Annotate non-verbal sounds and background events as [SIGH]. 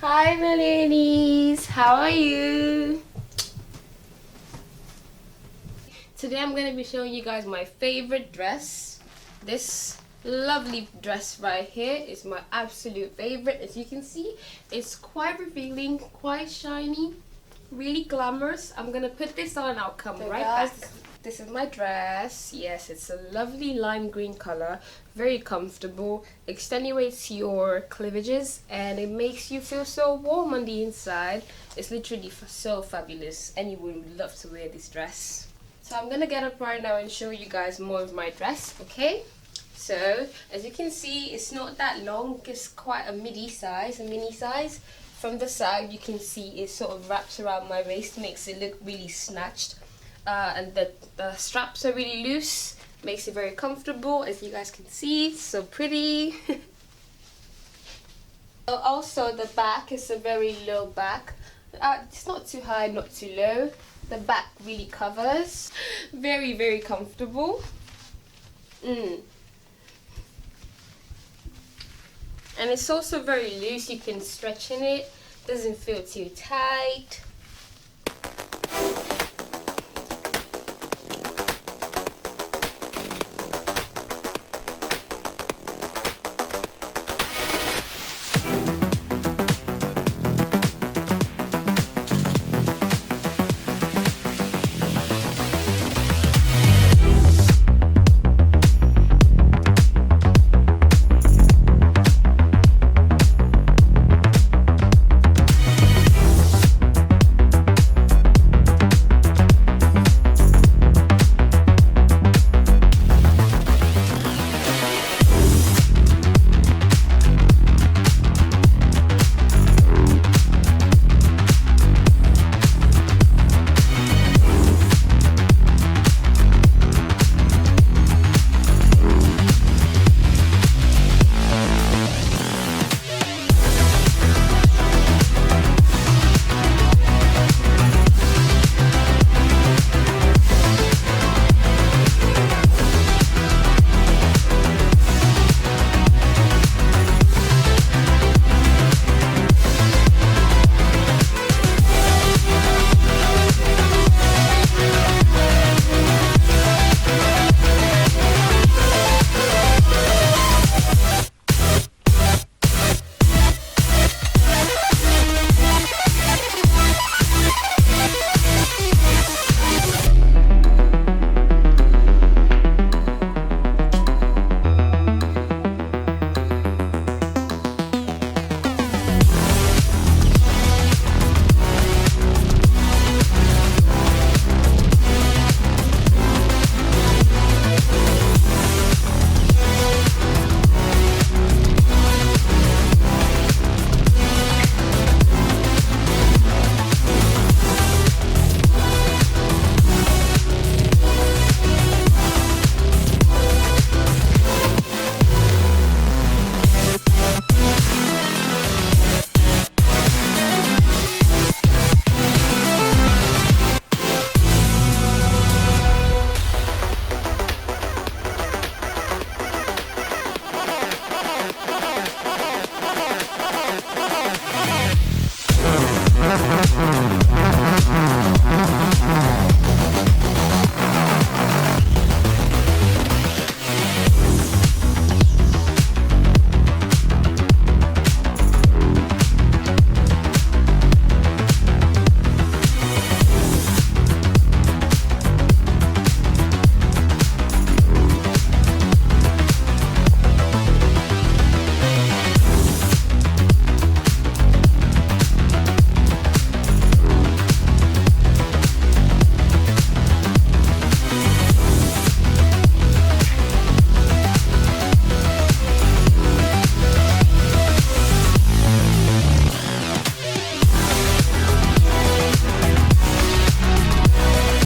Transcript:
Hi, my ladies. How are you? Today I'm going to be showing you guys my favorite dress. This lovely dress right here is my absolute favorite. As you can see, it's quite revealing, quite shiny, really glamorous. I'm going to put this on I'll come right guys, back. This is my dress. Yes, it's a lovely lime green color. Very comfortable. Extenuates your cleavages and it makes you feel so warm on the inside. It's literally so fabulous. Anyone would love to wear this dress. So I'm gonna get up right now and show you guys more of my dress, okay? So as you can see, it's not that long. It's quite a midi size, a mini size. From the side, you can see it sort of wraps around my waist, makes it look really snatched uh, and the, the straps are really loose makes it very comfortable as you guys can see so pretty. [LAUGHS] Uh, also the back is a very low back. Uh, it's not too high not too low. The back really covers. [LAUGHS] Very very comfortable. Mm. and it's also very loose you can stretch in it. Doesn't feel too tight